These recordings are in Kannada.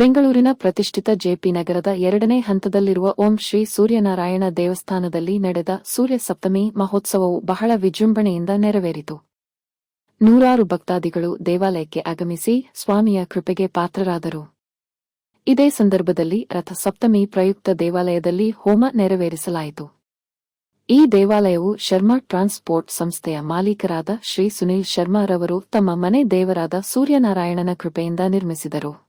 ಬೆಂಗಳೂರಿನ ಪ್ರತಿಷ್ಠಿತ ಜೆಪಿ ನಗರದ ಎರಡನೇ ಹಂತದಲ್ಲಿರುವ ಓಂ ಶ್ರೀ ಸೂರ್ಯನಾರಾಯಣ ದೇವಸ್ಥಾನದಲ್ಲಿ ನಡೆದ ಸೂರ್ಯ ಸಪ್ತಮಿ ಮಹೋತ್ಸವವು ಬಹಳ ವಿಜೃಂಭಣೆಯಿಂದ ನೆರವೇರಿತು. ನೂರಾರು ಭಕ್ತಾದಿಗಳು ದೇವಾಲಯಕ್ಕೆ ಆಗಮಿಸಿ ಸ್ವಾಮಿಯ ಕೃಪೆಗೆ ಪಾತ್ರರಾದರು. ಇದೇ ಸಂದರ್ಭದಲ್ಲಿ ರಥ ಸಪ್ತಮಿ ಪ್ರಯುಕ್ತ ದೇವಾಲಯದಲ್ಲಿ ಹೋಮ ನೆರವೇರಿಸಲಾಯಿತು. ಈ ದೇವಾಲಯವು ಶರ್ಮಾ ಟ್ರಾನ್ಸ್ಪೋರ್ಟ್ ಸಂಸ್ಥೆಯ ಮಾಲೀಕರಾದ ಶ್ರೀ ಸುನೀಲ್ ಶರ್ಮಾರವರು ತಮ್ಮ ಮನೆ ದೇವರಾದ ಸೂರ್ಯನಾರಾಯಣನ ಕೃಪೆಯಿಂದ ನಿರ್ಮಿಸಿದರು.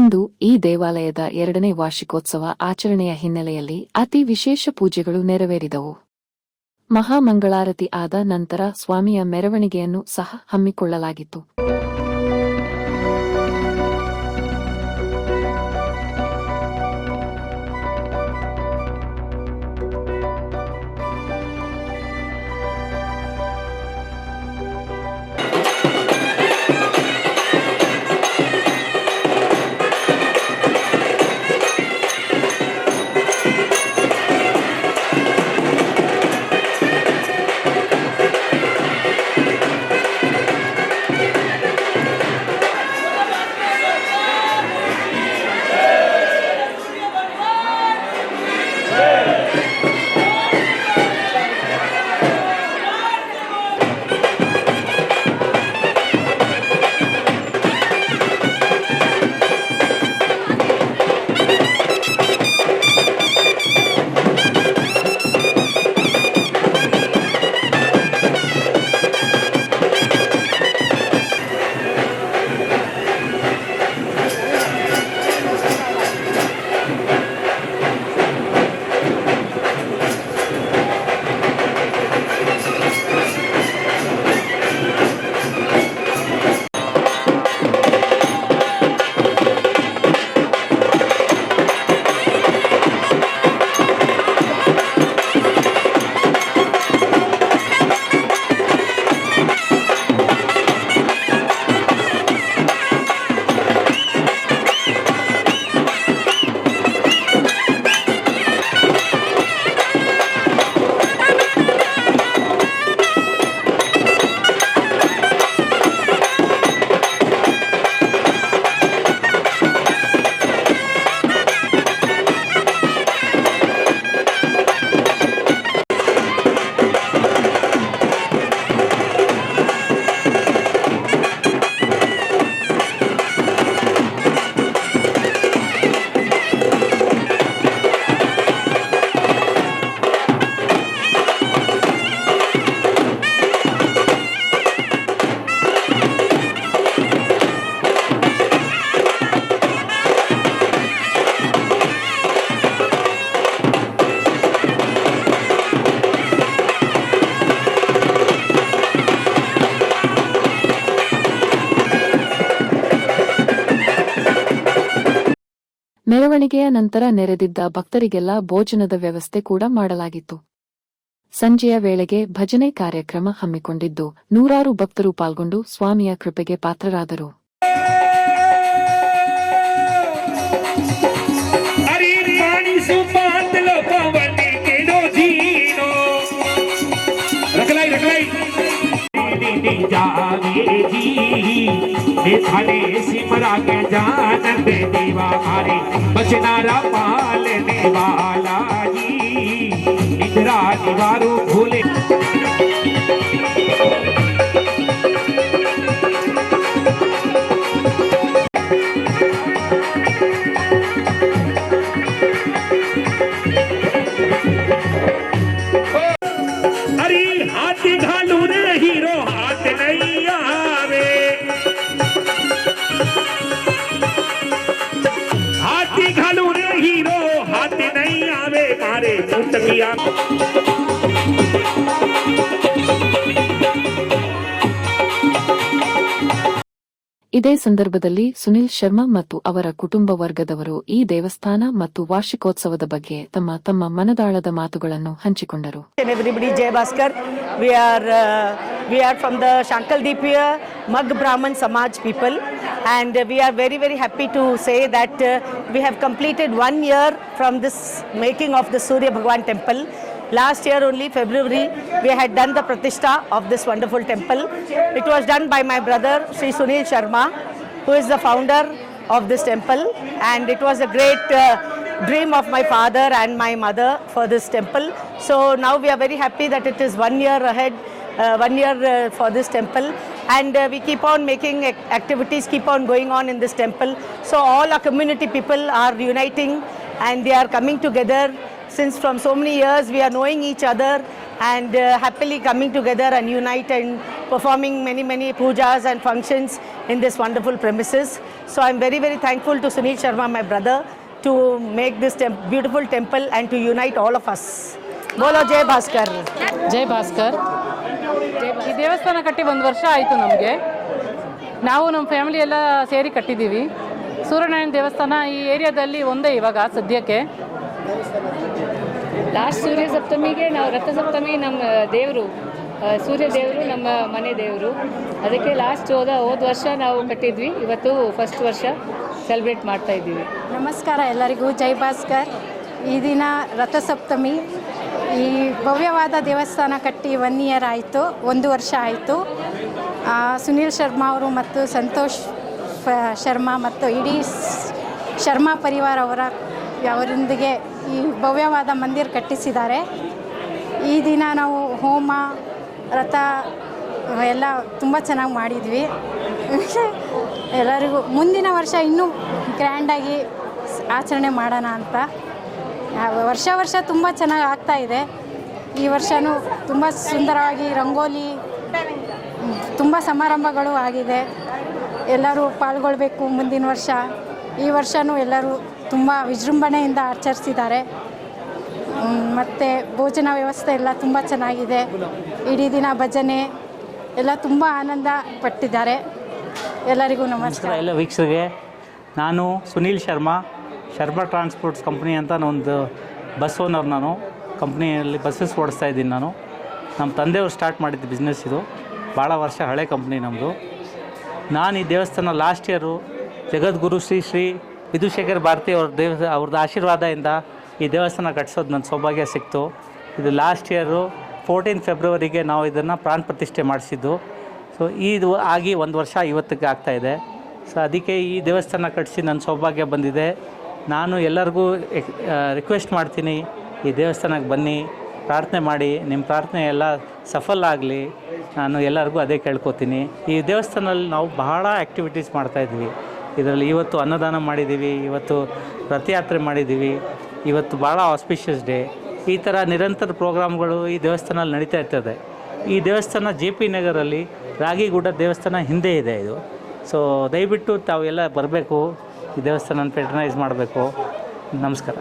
ಇಂದು ಈ ದೇವಾಲಯದ ಎರಡನೇ ವಾರ್ಷಿಕೋತ್ಸವ ಆಚರಣೆಯ ಹಿನ್ನೆಲೆಯಲ್ಲಿ ಅತಿ ವಿಶೇಷ ಪೂಜೆಗಳು ನೆರವೇರಿದವು. ಮಹಾಮಂಗಳಾರತಿ ಆದ ನಂತರ ಸ್ವಾಮಿಯ ಮೆರವಣಿಗೆಯನ್ನು ಸಹ ಹಮ್ಮಿಕೊಳ್ಳಲಾಗಿತ್ತು. ಮೆರವಣಿಗೆಯ ನಂತರ ನೆರೆದಿದ್ದ ಭಕ್ತರಿಗೆಲ್ಲ ಭೋಜನದ ವ್ಯವಸ್ಥೆ ಕೂಡ ಮಾಡಲಾಗಿತ್ತು ಸಂಜೆಯ ವೇಳೆಗೆ ಭಜನೆ ಕಾರ್ಯಕ್ರಮ ಹಮ್ಮಿಕೊಂಡಿದ್ದು ನೂರಾರು ಭಕ್ತರು ಪಾಲ್ಗೊಂಡು ಸ್ವಾಮಿಯ ಕೃಪೆಗೆ ಪಾತ್ರರಾದರು अरे पाणी सुपातलं पवनी केलो जीनो रखलाई रखलाई दीदी जावे जी थाने सिमरा के जानत देवा मारे बचनारा पालने वाला जी इंदिरा निवारो भूले। अरे આવે મારે ಇದೇ ಸಂದರ್ಭದಲ್ಲಿ ಸುನಿಲ್ ಶರ್ಮಾ ಮತ್ತು ಅವರ ಕುಟುಂಬ ವರ್ಗದವರು ಈ ದೇವಸ್ಥಾನ ಮತ್ತು ವಾರ್ಷಿಕೋತ್ಸವದ ಬಗ್ಗೆ ತಮ್ಮ ತಮ್ಮ ಮನದಾಳದ ಮಾತುಗಳನ್ನು ಹಂಚಿಕೊಂಡರು. We are we we are from the ದೀಪಿಯ ಮಗ್ Brahman Samaj people. And we are very very happy to say that uh, we have completed one year from this making of the Surya Bhagwan temple. Last year only February we had done the pratishtha of this wonderful temple. It was done by my brother Sri Sunil Sharma, who is the founder of this temple, and it was a great. Uh, dream of my father and my mother for this temple. So now we are very happy that it is one year ahead, uh, one year uh, for this temple and uh, we keep on making activities keep on going on in this temple. So all our community people are uniting and they are coming together. Since from so many years we are knowing each other and uh, happily coming together and unite and performing many many pujas and functions in this wonderful premises. So i'm very very thankful to sunil sharma my brother to make this temp beautiful temple and to unite all of us. Bolo jay bhaskar. Jay bhaskar. ದೇವಸ್ಥಾನ ಕಟ್ಟಿ ಒಂದು ವರ್ಷ ಆಯಿತು ನಮಗೆ. ನಾವು ನಮ್ಮ ಫ್ಯಾಮಿಲಿ ಎಲ್ಲ ಸೇರಿ ಕಟ್ಟಿದ್ದೀವಿ. ಸೂರ್ಯನಾರಾಯಣ ದೇವಸ್ಥಾನ ಈ ಏರಿಯಾದಲ್ಲಿ ಒಂದೇ ಇವಾಗ ಸದ್ಯಕ್ಕೆ. ಲಾಸ್ಟ್ ಸೂರ್ಯ ಸಪ್ತಮಿಗೆ ನಾವು ರಥ ಸಪ್ತಮಿ ನಮ್ಮ ದೇವರು ಸೂರ್ಯ ದೇವರು ನಮ್ಮ ಮನೆ ದೇವರು. ಅದಕ್ಕೆ ಲಾಸ್ಟ್ ಹೋದ ಹೋದ ವರ್ಷ ನಾವು ಕಟ್ಟಿದ್ವಿ. ಇವತ್ತು ಫಸ್ಟ್ ವರ್ಷ ಸೆಲೆಬ್ರೇಟ್ ಮಾಡ್ತಾ ಇದ್ದೀವಿ. ನಮಸ್ಕಾರ ಎಲ್ಲರಿಗೂ. ಜೈ ಭಾಸ್ಕರ್. ಈ ದಿನ ರಥಸಪ್ತಮಿ. ಈ ಭವ್ಯವಾದ ದೇವಸ್ಥಾನ ಕಟ್ಟಿ ಒನ್ ಇಯರ್ ಆಯಿತು, ಒಂದು ವರ್ಷ ಆಯಿತು. ಸುನೀಲ್ ಶರ್ಮಾ ಅವರು ಮತ್ತು ಸಂತೋಷ್ ಶರ್ಮಾ ಮತ್ತು ಇಡೀ ಶರ್ಮಾ ಪರಿವಾರ ಅವರ, ಅವರೊಂದಿಗೆ ಈ ಭವ್ಯವಾದ ಮಂದಿರ ಕಟ್ಟಿಸಿದ್ದಾರೆ. ಈ ದಿನ ನಾವು ಹೋಮ, ರಥ, ಎಲ್ಲ ತುಂಬ ಚೆನ್ನಾಗಿ ಮಾಡಿದ್ವಿ. ಎಲ್ಲರಿಗೂ ಮುಂದಿನ ವರ್ಷ ಇನ್ನೂ ಗ್ರ್ಯಾಂಡಾಗಿ ಆಚರಣೆ ಮಾಡೋಣ ಅಂತ. ವರ್ಷ ವರ್ಷ ತುಂಬ ಚೆನ್ನಾಗಿ ಆಗ್ತಾ ಇದೆ. ಈ ವರ್ಷವೂ ತುಂಬ ಸುಂದರವಾಗಿ ರಂಗೋಲಿ ತುಂಬ ಸಮಾರಂಭಗಳು ಆಗಿದೆ. ಎಲ್ಲರೂ ಪಾಲ್ಗೊಳ್ಬೇಕು ಮುಂದಿನ ವರ್ಷ. ಈ ವರ್ಷವೂ ಎಲ್ಲರೂ ತುಂಬ ವಿಜೃಂಭಣೆಯಿಂದ ಆಚರಿಸಿದ್ದಾರೆ. ಮತ್ತು ಭೋಜನ ವ್ಯವಸ್ಥೆ ಎಲ್ಲ ತುಂಬ ಚೆನ್ನಾಗಿದೆ. ಇಡೀ ದಿನ ಭಜನೆ, ಎಲ್ಲ ತುಂಬ ಆನಂದ ಪಟ್ಟಿದ್ದಾರೆ. ಎಲ್ಲರಿಗೂ ನಮಸ್ಕಾರ ಎಲ್ಲ ವೀಕ್ಷಕರಿಗೆ. ನಾನು ಸುನೀಲ್ ಶರ್ಮಾ. ಶರ್ಮಾ ಟ್ರಾನ್ಸ್ಪೋರ್ಟ್ಸ್ ಕಂಪ್ನಿ ಅಂತ ಒಂದು ಬಸ್ ಓನರ್ ನಾನು. ಕಂಪ್ನಿಯಲ್ಲಿ ಬಸ್ಸಸ್ ಓಡಿಸ್ತಾ ಇದ್ದೀನಿ ನಾನು. ನಮ್ಮ ತಂದೆಯವರು ಸ್ಟಾರ್ಟ್ ಮಾಡಿದ್ದು ಬಿಸ್ನೆಸ್ ಇದು. ಭಾಳ ವರ್ಷ ಹಳೆ ಕಂಪ್ನಿ ನಮ್ಮದು ನಾನು ಈ ದೇವಸ್ಥಾನ ಲಾಸ್ಟ್ ಇಯರು ಜಗದ್ಗುರು ಶ್ರೀ ಶ್ರೀ ವಿಧುಶೇಖರ್ ಭಾರತಿ ಅವ್ರ ದೇವ ಅವ್ರದ್ದು ಆಶೀರ್ವಾದದಿಂದ ಈ ದೇವಸ್ಥಾನ ಕಟ್ಸೋದು ನನ್ನ ಸೌಭಾಗ್ಯ ಸಿಕ್ತು. ಇದು ಲಾಸ್ಟ್ ಇಯರು ಫೋರ್ಟೀನ್ ಫೆಬ್ರವರಿಗೆ ನಾವು ಇದನ್ನು ಪ್ರಾಣ ಪ್ರತಿಷ್ಠೆ ಮಾಡಿಸಿದ್ದು. ಸೊ ಇದು ಆಗಿ ಒಂದು ವರ್ಷ ಇವತ್ತಿಗೆ ಆಗ್ತಾಯಿದೆ ಸೊ ಅದಕ್ಕೆ ಈ ದೇವಸ್ಥಾನ ಕಟ್ಟಿಸಿ ನನ್ನ ಸೌಭಾಗ್ಯ ಬಂದಿದೆ. ನಾನು ಎಲ್ಲರಿಗೂ ರಿಕ್ವೆಸ್ಟ್ ಮಾಡ್ತೀನಿ ಈ ದೇವಸ್ಥಾನಕ್ಕೆ ಬನ್ನಿ, ಪ್ರಾರ್ಥನೆ ಮಾಡಿ, ನಿಮ್ಮ ಪ್ರಾರ್ಥನೆ ಎಲ್ಲ ಸಫಲ ಆಗಲಿ. ನಾನು ಎಲ್ಲರಿಗೂ ಅದೇ ಕೇಳ್ಕೊತೀನಿ. ಈ ದೇವಸ್ಥಾನದಲ್ಲಿ ನಾವು ಬಹಳ ಆ್ಯಕ್ಟಿವಿಟೀಸ್ ಮಾಡ್ತಾಯಿದ್ವಿ ಇದರಲ್ಲಿ ಇವತ್ತು ಅನ್ನದಾನ ಮಾಡಿದ್ದೀವಿ, ಇವತ್ತು ರಥಯಾತ್ರೆ ಮಾಡಿದ್ದೀವಿ, ಇವತ್ತು ಭಾಳ ಆಸ್ಪಿಷಿಯಸ್ ಡೇ ಈ ಥರ ನಿರಂತರ ಪ್ರೋಗ್ರಾಮ್ಗಳು ಈ ದೇವಸ್ಥಾನದಲ್ಲಿ ನಡೀತಾ ಇರ್ತದೆ. ಈ ದೇವಸ್ಥಾನ ಜೆ ಪಿ ನಗರಲ್ಲಿ ರಾಗಿಗುಡ್ಡ ದೇವಸ್ಥಾನ ಹಿಂದೆ ಇದೆ ಇದು. ಸೊ ದಯವಿಟ್ಟು ತಾವೆಲ್ಲ ಬರಬೇಕು. ಈ ದೇವಸ್ಥಾನ ಪೆಟ್ರನೈಸ್ ಮಾಡಬೇಕು. ನಮಸ್ಕಾರ.